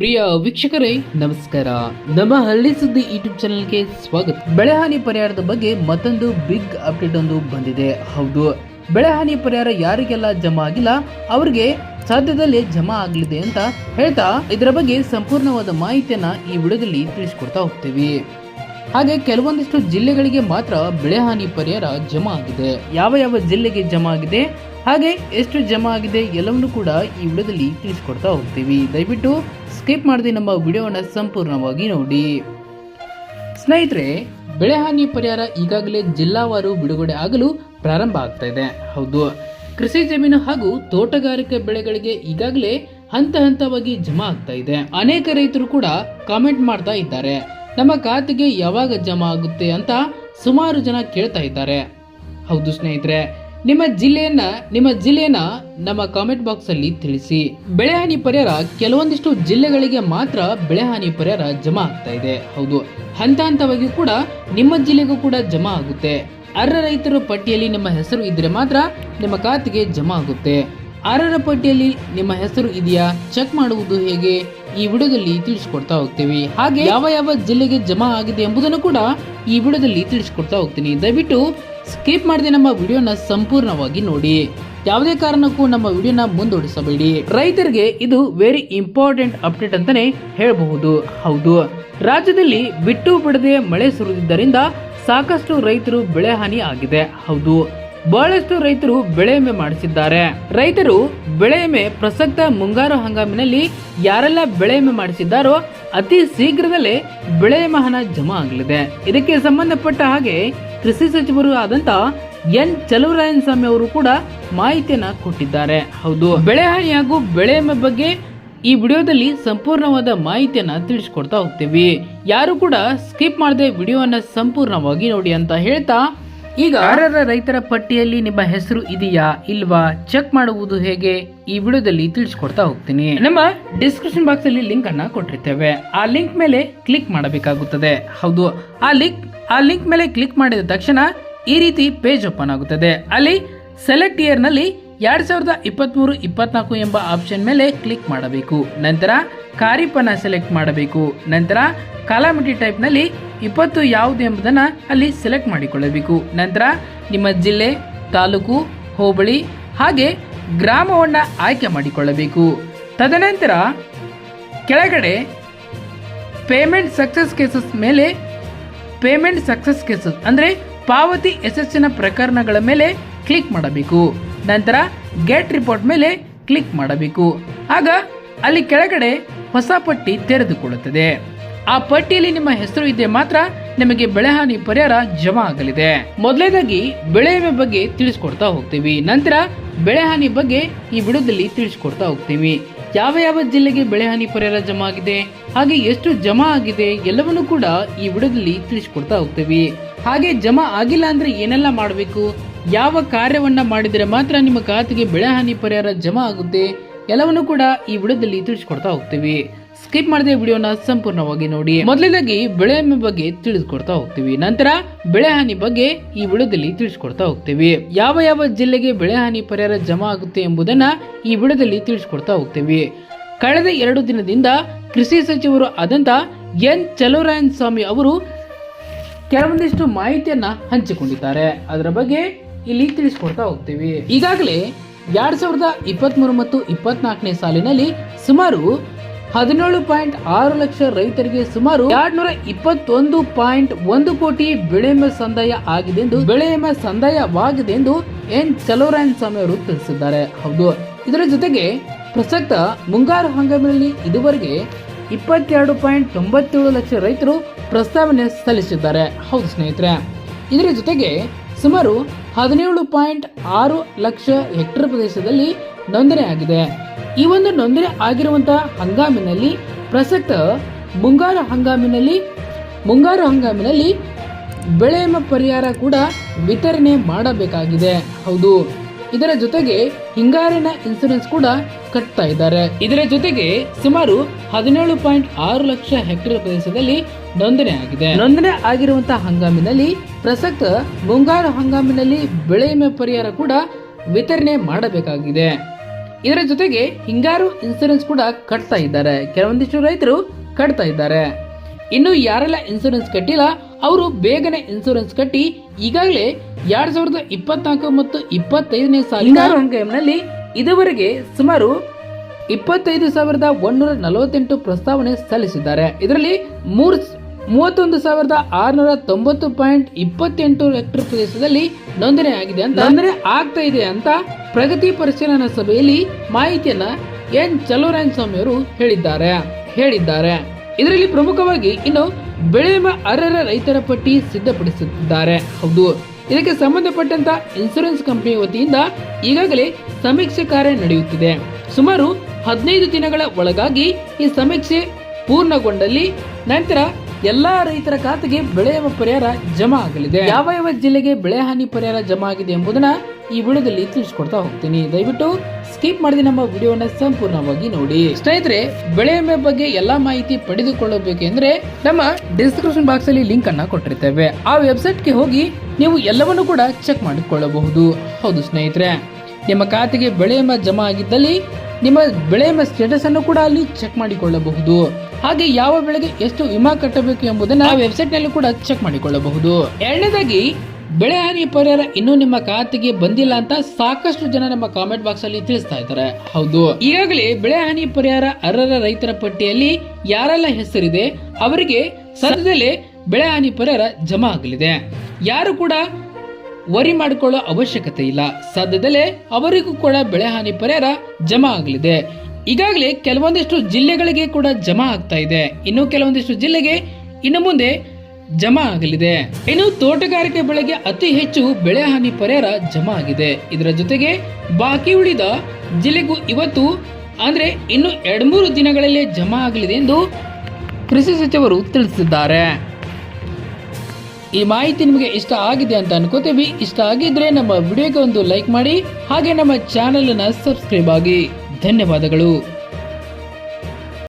ಪ್ರಿಯ ವೀಕ್ಷಕರೇ, ನಮಸ್ಕಾರ. ನಮ್ಮ ಹಳ್ಳಿ ಸುದ್ದಿ ಯೂಟ್ಯೂಬ್ ಚಾನೆಲ್ಗೆ ಸ್ವಾಗತ. ಬೆಳೆಹಾನಿ ಪರಿಹಾರದ ಬಗ್ಗೆ ಮತ್ತೊಂದು ಬಿಗ್ ಅಪ್ಡೇಟ್ ಒಂದು ಬಂದಿದೆ. ಹೌದು, ಬೆಳೆಹಾನಿ ಪರಿಹಾರ ಯಾರಿಗೆಲ್ಲ ಜಮಾ ಆಗಿಲ್ಲ, ಅವರಿಗೆ ಸದ್ಯದಲ್ಲೇ ಜಮಾ ಆಗಲಿದೆ ಅಂತ ಹೇಳ್ತಾ ಇದರ ಬಗ್ಗೆ ಸಂಪೂರ್ಣವಾದ ಮಾಹಿತಿಯನ್ನ ಈ ವಿಡಿಯೋದಲ್ಲಿ ತಿಳಿಸ್ಕೊಡ್ತಾ ಹೋಗ್ತೀವಿ. ಹಾಗೆ ಕೆಲವೊಂದಿಷ್ಟು ಜಿಲ್ಲೆಗಳಿಗೆ ಮಾತ್ರ ಬೆಳೆಹಾನಿ ಪರಿಹಾರ ಜಮಾ ಆಗಿದೆ. ಯಾವ ಯಾವ ಜಿಲ್ಲೆಗೆ ಜಮಾ ಆಗಿದೆ? ಹಾಗೆ ಎಷ್ಟು ಜಮಾ ಆಗಿದೆ ಎಲ್ಲವನ್ನು ಕೂಡ ಈ ವಿಡಿಯೋದಲ್ಲಿ ತಿಳಿಸ್ಕೊಡ್ತಾ ಹೋಗ್ತೀವಿ. ದಯವಿಟ್ಟು ಸ್ಕಿಪ್ ಮಾಡದೆ ನಮ್ಮ ವಿಡಿಯೋವನ್ನು ಸಂಪೂರ್ಣವಾಗಿ ನೋಡಿ. ಸ್ನೇಹಿತರೆ ಬೆಳೆಹಾನಿ ಪರಿಹಾರ ಈಗಾಗಲೇ ಜಿಲ್ಲಾವಾರು ಬಿಡುಗಡೆ ಆಗಲು ಪ್ರಾರಂಭ ಆಗ್ತಾ ಇದೆ. ಹೌದು. ಕೃಷಿ ಜಮೀನು ಹಾಗೂ ತೋಟಗಾರಿಕೆ ಬೆಳೆಗಳಿಗೆ ಈಗಾಗಲೇ ಹಂತ ಹಂತವಾಗಿ ಜಮಾ ಆಗ್ತಾ ಇದೆ. ಅನೇಕ ರೈತರು ಕೂಡ ಕಾಮೆಂಟ್ ಮಾಡ್ತಾ ಇದ್ದಾರೆ. ನಮ್ಮ ಖಾತೆಗೆ ಯಾವಾಗ ಜಮಾ ಆಗುತ್ತೆ ಅಂತ ಸುಮಾರು ಜನ ಕೇಳ್ತಾ ಇದ್ದಾರೆ. ಹೌದು ಸ್ನೇಹಿತರೆ. ನಿಮ್ಮ ಜಿಲ್ಲೆಯನ್ನ ನಿಮ್ಮ ಜಿಲ್ಲೆಯನ್ನ ನಮ್ಮ ಕಾಮೆಂಟ್ ಬಾಕ್ಸ್ ಅಲ್ಲಿ ತಿಳಿಸಿ. ಬೆಳೆಹಾನಿ ಪರಿಹಾರ ಕೆಲವೊಂದಿಷ್ಟು ಜಿಲ್ಲೆಗಳಿಗೆ ಮಾತ್ರ ಬೆಳೆಹಾನಿ ಪರಿಹಾರ ಜಮಾ ಆಗ್ತಾ ಇದೆ. ಹೌದು, ಹಂತ ಹಂತವಾಗಿ ಕೂಡ ನಿಮ್ಮ ಜಿಲ್ಲೆಗೂ ಕೂಡ ಜಮಾ ಆಗುತ್ತೆ. ಅರ್ಹ ರೈತರ ಪಟ್ಟಿಯಲ್ಲಿ ನಿಮ್ಮ ಹೆಸರು ಇದ್ರೆ ಮಾತ್ರ ನಿಮ್ಮ ಖಾತೆಗೆ ಜಮಾ ಆಗುತ್ತೆ. ಅರ್ಹರ ಪಟ್ಟಿಯಲ್ಲಿ ನಿಮ್ಮ ಹೆಸರು ಇದೆಯಾ? ಚೆಕ್ ಮಾಡುವುದು ಹೇಗೆ? ಈ ವಿಡಿಯೋದಲ್ಲಿ ತಿಳಿಸ್ಕೊಡ್ತಾ ಹೋಗ್ತೀವಿ. ಹಾಗೆ ಯಾವ ಯಾವ ಜಿಲ್ಲೆಗೆ ಜಮಾ ಆಗಿದೆ ಎಂಬುದನ್ನು ಕೂಡ ಈ ವಿಡಿಯೋದಲ್ಲಿ ತಿಳಿಸ್ಕೊಡ್ತಾ ಹೋಗ್ತೀನಿ. ದಯವಿಟ್ಟು ಸ್ಕಿಪ್ ಮಾಡದೆ ನಮ್ಮ ವಿಡಿಯೋನ ಸಂಪೂರ್ಣವಾಗಿ ನೋಡಿ. ಯಾವುದೇ ಕಾರಣಕ್ಕೂ ನಮ್ಮ ವಿಡಿಯೋನ ಮುಂದೂಡಿಸಬೇಡಿ. ರೈತರಿಗೆ ಇದು ವೆರಿ ಇಂಪಾರ್ಟೆಂಟ್ ಅಪ್ಡೇಟ್ ಅಂತಾನೆ ಹೇಳಬಹುದು. ಹೌದು. ರಾಜ್ಯದಲ್ಲಿ ಬಿಟ್ಟು ಬಿಡದೆ ಮಳೆ ಸುರಿದಿದ್ದರಿಂದ ಸಾಕಷ್ಟು ರೈತರು ಬೆಳೆ ಹಾನಿ ಆಗಿದೆ. ಹೌದು. ಬಹಳಷ್ಟು ರೈತರು ಬೆಳೆ ವಿಮೆ ಮಾಡಿಸಿದ್ದಾರೆ. ರೈತರು ಬೆಳೆ ವಿಮೆ ಪ್ರಸಕ್ತ ಮುಂಗಾರು ಹಂಗಾಮಿನಲ್ಲಿ ಯಾರೆಲ್ಲ ಬೆಳೆ ವಿಮೆ ಮಾಡಿಸಿದ್ದಾರೋ ಅತಿ ಶೀಘ್ರದಲ್ಲೇ ಬೆಳೆ ವಿಮೆ ಹಣ ಜಮಾ ಆಗಲಿದೆ. ಇದಕ್ಕೆ ಸಂಬಂಧಪಟ್ಟ ಹಾಗೆ ಕೃಷಿ ಸಚಿವರು ಆದಂತ ಎನ್ ಚಲುವರಾಯನ್ ಸ್ವಾಮಿ ಅವರು ಕೂಡ ಮಾಹಿತಿಯನ್ನ ಕೊಟ್ಟಿದ್ದಾರೆ. ಹೌದು. ಬೆಳೆ ಹಾನಿ ಹಾಗೂ ಬೆಳೆ ಬಗ್ಗೆ ಈ ವಿಡಿಯೋದಲ್ಲಿ ಸಂಪೂರ್ಣವಾದ ಮಾಹಿತಿಯನ್ನ ತಿಳಿಸ್ಕೊಡ್ತಾ ಹೋಗ್ತೀವಿ. ಯಾರು ಕೂಡ ಸ್ಕಿಪ್ ಮಾಡದೆ ವಿಡಿಯೋನ ಸಂಪೂರ್ಣವಾಗಿ ನೋಡಿ ಅಂತ ಹೇಳ್ತಾ ಈಗ ಅರ್ಹರ ರೈತರ ಪಟ್ಟಿಯಲ್ಲಿ ನಿಮ್ಮ ಹೆಸರು ಇದೆಯಾ ಇಲ್ವಾ ಚೆಕ್ ಮಾಡುವುದು ಹೇಗೆ ಈ ವಿಡಿಯೋದಲ್ಲಿ ತಿಳಿಸ್ಕೊಡ್ತಾ ಹೋಗ್ತೀನಿ. ನಮ್ಮ ಡಿಸ್ಕ್ರಿಪ್ಷನ್ ಬಾಕ್ಸ್ ಅಲ್ಲಿ ಲಿಂಕ್ ಅನ್ನ ಕೊಟ್ಟಿರ್ತೇವೆ. ಆ ಲಿಂಕ್ ಮೇಲೆ ಕ್ಲಿಕ್ ಮಾಡಬೇಕಾಗುತ್ತದೆ. ಹೌದು, ಆ ಲಿಂಕ್ ಆ ಲಿಂಕ್ ಮೇಲೆ ಕ್ಲಿಕ್ ಮಾಡಿದ ತಕ್ಷಣ ಈ ರೀತಿ ಪೇಜ್ ಓಪನ್ ಆಗುತ್ತದೆ. ಅಲ್ಲಿ ಸೆಲೆಕ್ಟ್ ಇಯರ್ನಲ್ಲಿ ಎರಡ್ ಸಾವಿರದ ಇಪ್ಪತ್ಮೂರು, ಇಪ್ಪತ್ನಾಲ್ಕು ಎಂಬ ಆಪ್ಷನ್ ಮೇಲೆ ಕ್ಲಿಕ್ ಮಾಡಬೇಕು. ನಂತರ ಖಾರಿಫನ್ನ ಸೆಲೆಕ್ಟ್ ಮಾಡಬೇಕು. ನಂತರ ಕಾಲಾಮಿಟಿ ಟೈಪ್ನಲ್ಲಿ ಇಪ್ಪತ್ತು ಯಾವುದು ಎಂಬುದನ್ನು ಅಲ್ಲಿ ಸೆಲೆಕ್ಟ್ ಮಾಡಿಕೊಳ್ಳಬೇಕು. ನಂತರ ನಿಮ್ಮ ಜಿಲ್ಲೆ, ತಾಲೂಕು, ಹೋಬಳಿ ಹಾಗೆ ಗ್ರಾಮವನ್ನು ಆಯ್ಕೆ ಮಾಡಿಕೊಳ್ಳಬೇಕು. ತದನಂತರ ಕೆಳಗಡೆ ಪೇಮೆಂಟ್ ಸಕ್ಸಸ್ ಕೇಸಸ್ ಮೇಲೆ ಪೇಮೆಂಟ್ ಸಕ್ಸಸ್ ಕೇಸಸ್ ಅಂದರೆ ಪಾವತಿ ಯಶಸ್ಸಿನ ಪ್ರಕರಣಗಳ ಮೇಲೆ ಕ್ಲಿಕ್ ಮಾಡಬೇಕು. ನಂತರ ಗೆಟ್ ರಿಪೋರ್ಟ್ ಮೇಲೆ ಕ್ಲಿಕ್ ಮಾಡಬೇಕು. ಆಗ ಅಲ್ಲಿ ಕೆಳಗಡೆ ಹೊಸ ಪಟ್ಟಿ ತೆರೆದುಕೊಳ್ಳುತ್ತದೆ. ಆ ಪಟ್ಟಿಯಲ್ಲಿ ನಿಮ್ಮ ಹೆಸರು ಇದೆ ಮಾತ್ರ ನಿಮಗೆ ಬೆಳೆಹಾನಿ ಪರಿಹಾರ ಜಮಾ ಆಗಲಿದೆ. ಮೊದಲನೇದಾಗಿ ಬೆಳೆ ವಿಮೆ ಬಗ್ಗೆ ತಿಳಿಸ್ಕೊಡ್ತಾ ಹೋಗ್ತೀವಿ. ನಂತರ ಬೆಳೆಹಾನಿ ಬಗ್ಗೆ ಈ ವಿಡಿಯೋದಲ್ಲಿ ತಿಳಿಸ್ಕೊಡ್ತಾ ಹೋಗ್ತೀವಿ. ಯಾವ ಯಾವ ಜಿಲ್ಲೆಗೆ ಬೆಳೆಹಾನಿ ಪರಿಹಾರ ಜಮಾ ಆಗಿದೆ, ಹಾಗೆ ಎಷ್ಟು ಜಮಾ ಆಗಿದೆ ಎಲ್ಲವನ್ನೂ ಕೂಡ ಈ ವಿಡಿಯೋದಲ್ಲಿ ತಿಳಿಸ್ಕೊಡ್ತಾ ಹೋಗ್ತೀವಿ. ಹಾಗೆ ಜಮಾ ಆಗಿಲ್ಲ ಅಂದ್ರೆ ಏನೆಲ್ಲ ಮಾಡಬೇಕು, ಯಾವ ಕಾರ್ಯವನ್ನ ಮಾಡಿದರೆ ಮಾತ್ರ ನಿಮ್ಮ ಖಾತೆಗೆ ಬೆಳೆಹಾನಿ ಪರಿಹಾರ ಜಮಾ ಆಗುತ್ತೆ ಎಲ್ಲವನ್ನೂ ಕೂಡ ಈ ವಿಡಿಯೋದಲ್ಲಿ ತಿಳಿಸ್ಕೊಡ್ತಾ ಹೋಗ್ತೀವಿ. ಸ್ಕಿಪ್ ಮಾಡದೆ ವಿಡಿಯೋನ ಸಂಪೂರ್ಣವಾಗಿ ನೋಡಿ. ಮೊದಲನೇದಾಗಿ ಬೆಳೆ ವಿಮೆ ಬಗ್ಗೆ ತಿಳಿಸ್ಕೊಡ್ತಾ ಹೋಗ್ತೀವಿ. ನಂತರ ಬೆಳೆ ಹಾನಿ ಬಗ್ಗೆ ಈ ವಿಡಿಯೋದಲ್ಲಿ ತಿಳಿಸ್ಕೊಡ್ತಾ ಹೋಗ್ತೀವಿ. ಯಾವ ಯಾವ ಜಿಲ್ಲೆಗೆ ಬೆಳೆ ಹಾನಿ ಪರಿಹಾರ ಜಮಾ ಆಗುತ್ತೆ ಎಂಬುದನ್ನ ಈ ವಿಡಿಯೋದಲ್ಲಿ ತಿಳಿಸ್ಕೊಡ್ತಾ ಹೋಗ್ತೀವಿ. ಕಳೆದ ಎರಡು ದಿನದಿಂದ ಕೃಷಿ ಸಚಿವರು ಆದಂತ ಎನ್ ಚಲುವರಾಯನ್ ಸ್ವಾಮಿ ಅವರು ಕೆಲವೊಂದಿಷ್ಟು ಮಾಹಿತಿಯನ್ನ ಹಂಚಿಕೊಂಡಿದ್ದಾರೆ. ಅದರ ಬಗ್ಗೆ ಇಲ್ಲಿ ತಿಳಿಸ್ಕೊಡ್ತಾ ಹೋಗ್ತೀವಿ. ಈಗಾಗಲೇ ಎರಡ್ ಸಾವಿರದ ಇಪ್ಪತ್ಮೂರು ಮತ್ತು ಇಪ್ಪತ್ನಾಲ್ಕನೇ ಸಾಲಿನಲ್ಲಿ ಸುಮಾರು ಹದಿನೇಳು ಪಾಯಿಂಟ್ ಆರು ಲಕ್ಷ ರೈತರಿಗೆ ಸುಮಾರು ಎರಡ್ನೂರ ಇಪ್ಪತ್ತೊಂದು ಪಾಯಿಂಟ್ ಒಂದು ಕೋಟಿ ಬೆಳೆ ವಿಮೆ ಸಂದಾಯ ಆಗಿದೆ ಎಂದು ಬೆಳೆ ವಿಮೆ ಸಂದಾಯವಾಗಿದೆ ಎಂದು ಎನ್ ಚಲೋರಾಯನ್ ಸ್ವಾಮಿ ಅವರು ತಿಳಿಸಿದ್ದಾರೆ. ಹೌದು. ಇದರ ಜೊತೆಗೆ ಪ್ರಸಕ್ತ ಮುಂಗಾರು ಹಂಗಾಮಿನಲ್ಲಿ ಇದುವರೆಗೆ ಇಪ್ಪತ್ತೆರಡು ಪಾಯಿಂಟ್ ತೊಂಬತ್ತೇಳು ಲಕ್ಷ ರೈತರು ಪ್ರಸ್ತಾವನೆ ಸಲ್ಲಿಸಿದ್ದಾರೆ. ಹೌದು ಸ್ನೇಹಿತರೆ. ಇದರ ಜೊತೆಗೆ ಸುಮಾರು ಹದಿನೇಳು ಪಾಯಿಂಟ್ ಆರು ಲಕ್ಷ ಹೆಕ್ಟೇರ್ ಪ್ರದೇಶದಲ್ಲಿ ನೋಂದಣಿ ಆಗಿದೆ. ಈ ಒಂದು ನೋಂದಣಿ ಆಗಿರುವಂತಹ ಹಂಗಾಮಿನಲ್ಲಿ ಪ್ರಸಕ್ತ ಮುಂಗಾರು ಹಂಗಾಮಿನಲ್ಲಿ ಮುಂಗಾರು ಹಂಗಾಮಿನಲ್ಲಿ ಬೆಳೆ ಪರಿಹಾರ ಕೂಡ ವಿತರಣೆ ಮಾಡಬೇಕಾಗಿದೆ. ಹೌದು. ಇದರ ಜೊತೆಗೆ ಹಿಂಗಾರಿನ ಇನ್ಸೂರೆನ್ಸ್ ಕೂಡ ಕಟ್ತಾ ಇದ್ದಾರೆ. ಇದರ ಜೊತೆಗೆ ಸುಮಾರು ಹದಿನೇಳು ಪಾಯಿಂಟ್ ಆರು ಲಕ್ಷ ಹೆಕ್ಟೇರ್ ಪ್ರದೇಶದಲ್ಲಿ ನೋಂದಣಿ ಆಗಿದೆ. ನೋಂದಣಿ ಆಗಿರುವಂತಹ ಹಂಗಾಮಿನಲ್ಲಿ ಪ್ರಸಕ್ತ ಮುಂಗಾರು ಹಂಗಾಮಿನಲ್ಲಿ ಬೆಳೆ ವಿಮೆ ಪರಿಹಾರ ಕೂಡ ವಿತರಣೆ ಮಾಡಬೇಕಾಗಿದೆ. ಇದರ ಜೊತೆಗೆ ಹಿಂಗಾರು ಇನ್ಸೂರೆನ್ಸ್ ಕೂಡ ಕಟ್ತಾ ಇದ್ದಾರೆ. ಕೆಲವೊಂದಿಷ್ಟು ರೈತರು ಕಟ್ತಾ ಇದ್ದಾರೆ. ಇನ್ನು ಯಾರೆಲ್ಲ ಇನ್ಸೂರೆನ್ಸ್ ಕಟ್ಟಿಲ್ಲ, ಅವರು ಬೇಗನೆ ಇನ್ಸೂರೆನ್ಸ್ ಕಟ್ಟಿ ಈಗಾಗಲೇ ಎರಡ್ ಸಾವಿರದ ಇಪ್ಪತ್ನಾಲ್ಕು ಮತ್ತು ಇಪ್ಪತ್ತೈದನೇ ಸಾಲಿನ ಇದುವರೆಗೆ ಸುಮಾರು ಇಪ್ಪತ್ತೈದು ಸಾವಿರದ ಒಂದೂರ ನಲವತ್ತೆಂಟು ಪ್ರಸ್ತಾವನೆ ಸಲ್ಲಿಸಿದ್ದಾರೆ. ಇದರಲ್ಲಿ ಮೂರ್ ಮೂವತ್ತೊಂದು ಸಾವಿರದ ಆರ್ನೂರ ತೊಂಬತ್ತು ಪಾಯಿಂಟ್ ಇಪ್ಪತ್ತೆಂಟು ಹೆಕ್ಟರ್ ಪ್ರದೇಶದಲ್ಲಿ ನೋಂದಣಿ ಆಗಿದೆ ಅಂತ ಅಂದ್ರೆ ಆಗ್ತಾ ಇದೆ ಅಂತ ಪ್ರಗತಿ ಪರಿಶೀಲನಾ ಸಭೆಯಲ್ಲಿ ಮಾಹಿತಿಯನ್ನ ಎನ್ ಚಲುವರಾಯನ್ ಸ್ವಾಮಿ ಅವರು ಹೇಳಿದ್ದಾರೆ. ಹೇಳಿದ್ದಾರೆ. ಇದರಲ್ಲಿ ಪ್ರಮುಖವಾಗಿ ಇನ್ನು ಬೆಳೆ ಅರ್ಹರ ರೈತರ ಪಟ್ಟಿ ಸಿದ್ಧಪಡಿಸುತ್ತಿದ್ದಾರೆ ಹೌದು. ಇದಕ್ಕೆ ಸಂಬಂಧಪಟ್ಟಂತ ಇನ್ಸೂರೆನ್ಸ್ ಕಂಪನಿ ವತಿಯಿಂದ ಈಗಾಗಲೇ ಸಮೀಕ್ಷೆ ಕಾರ್ಯ ನಡೆಯುತ್ತಿದೆ. ಸುಮಾರು ಹದಿನೈದು ದಿನಗಳ ಒಳಗಾಗಿ ಈ ಸಮೀಕ್ಷೆ ಪೂರ್ಣಗೊಂಡಲ್ಲಿ ನಂತರ ಎಲ್ಲಾ ರೈತರ ಖಾತೆಗೆ ಬೆಳೆ ಪರಿಹಾರ ಜಮಾ ಆಗಲಿದೆ. ಯಾವ ಯಾವ ಜಿಲ್ಲೆಗೆ ಬೆಳೆ ಹಾನಿ ಪರಿಹಾರ ಜಮಾ ಆಗಿದೆ ಎಂಬುದನ್ನ ಈ ವಿಡಿಯೋದಲ್ಲಿ ತಿಳಿಸ್ಕೊಡ್ತಾ ಹೋಗ್ತೀನಿ. ದಯವಿಟ್ಟು ಸ್ಕಿಪ್ ಮಾಡಿದ ನಮ್ಮ ವಿಡಿಯೋನ ಸಂಪೂರ್ಣವಾಗಿ ನೋಡಿ. ಸ್ನೇಹಿತರೆ, ಬೆಳೆ ವಿಮೆ ಬಗ್ಗೆ ಎಲ್ಲಾ ಮಾಹಿತಿ ಪಡೆದುಕೊಳ್ಳಬೇಕೆಂದ್ರೆ ನಮ್ಮ ಡಿಸ್ಕ್ರಿಪ್ಷನ್ ಬಾಕ್ಸ್ ಅಲ್ಲಿ ಲಿಂಕ್ ಅನ್ನ ಕೊಟ್ಟಿರ್ತೇವೆ. ಆ ವೆಬ್ಸೈಟ್ಗೆ ಹೋಗಿ ನೀವು ಎಲ್ಲವನ್ನು ಕೂಡ ಚೆಕ್ ಮಾಡಿಕೊಳ್ಳಬಹುದು. ಹೌದು ಸ್ನೇಹಿತರೆ, ನಿಮ್ಮ ಖಾತೆಗೆ ಬೆಳೆ ವಿಮೆ ಜಮಾ ಆಗಿದ್ದಲ್ಲಿ ನಿಮ್ಮ ಬೆಳೆ ವಿಮೆ ಸ್ಟೇಟಸ್ ಅನ್ನು ಕೂಡ ಅಲ್ಲಿ ಚೆಕ್ ಮಾಡಿಕೊಳ್ಳಬಹುದು. ಹಾಗೆ ಯಾವ ಬೆಳೆಗೆ ಎಷ್ಟು ವಿಮಾ ಕಟ್ಟಬೇಕು ಎಂಬುದನ್ನು ಆ ವೆಬ್ಸೈಟ್ನಲ್ಲಿ ಕೂಡ ಚೆಕ್ ಮಾಡಿಕೊಳ್ಳಬಹುದು. ಎರಡನೇದಾಗಿ ಬೆಳೆ ಹಾನಿ ಪರಿಹಾರ ಇನ್ನೂ ನಿಮ್ಮ ಖಾತೆಗೆ ಬಂದಿಲ್ಲ ಅಂತ ಸಾಕಷ್ಟು ಜನ ನಮ್ಮ ಕಾಮೆಂಟ್ ಬಾಕ್ಸ್ ಅಲ್ಲಿ ತಿಳಿಸ್ತಾ ಇದ್ದಾರೆ. ಹೌದು. ಈಗಾಗಲೇ ಬೆಳೆ ಹಾನಿ ಪರಿಹಾರ ಅರ್ಹರ ರೈತರ ಪಟ್ಟಿಯಲ್ಲಿ ಯಾರೆಲ್ಲ ಹೆಸರಿದೆ, ಅವರಿಗೆ ಸದ್ಯದಲ್ಲೇ ಬೆಳೆ ಹಾನಿ ಪರಿಹಾರ ಜಮಾ ಆಗಲಿದೆ. ಯಾರು ಕೂಡ ವರಿ ಮಾಡಿಕೊಳ್ಳೋ ಅವಶ್ಯಕತೆ ಇಲ್ಲ. ಸದ್ಯದಲ್ಲೇ ಅವರಿಗೂ ಕೂಡ ಬೆಳೆ ಹಾನಿ ಪರಿಹಾರ ಜಮಾ ಆಗಲಿದೆ. ಈಗಾಗಲೇ ಕೆಲವೊಂದಿಷ್ಟು ಜಿಲ್ಲೆಗಳಿಗೆ ಕೂಡ ಜಮಾ ಆಗ್ತಾ ಇದೆ. ಇನ್ನು ಕೆಲವೊಂದಿಷ್ಟು ಜಿಲ್ಲೆಗೆ ಇನ್ನು ಮುಂದೆ ಜಮಾ ಆಗಲಿದೆ. ಇನ್ನು ತೋಟಗಾರಿಕೆ ಬೆಳೆಗೆ ಅತಿ ಹೆಚ್ಚು ಬೆಳೆ ಹಾನಿ ಪರಿಹಾರ ಜಮಾ ಆಗಿದೆ. ಇದರ ಜೊತೆಗೆ ಬಾಕಿ ಉಳಿದ ಜಿಲ್ಲೆಗೂ ಇವತ್ತು ಅಂದ್ರೆ ಇನ್ನು ಎರಡ್ಮೂರು ದಿನಗಳಲ್ಲಿ ಜಮಾ ಆಗಲಿದೆ ಎಂದು ಕೃಷಿ ಸಚಿವರು ತಿಳಿಸಿದ್ದಾರೆ. ಈ ಮಾಹಿತಿ ನಿಮಗೆ ಇಷ್ಟ ಆಗಿದೆ ಅಂತ ಅನ್ಕೋತೀವಿ. ಇಷ್ಟ ಆಗಿದ್ರೆ ನಮ್ಮ ವಿಡಿಯೋಗೆ ಒಂದು ಲೈಕ್ ಮಾಡಿ. ಹಾಗೆ ನಮ್ಮ ಚಾನೆಲ್ ಸಬ್ಸ್ಕ್ರೈಬ್ ಆಗಿ. ಧನ್ಯವಾದಗಳು.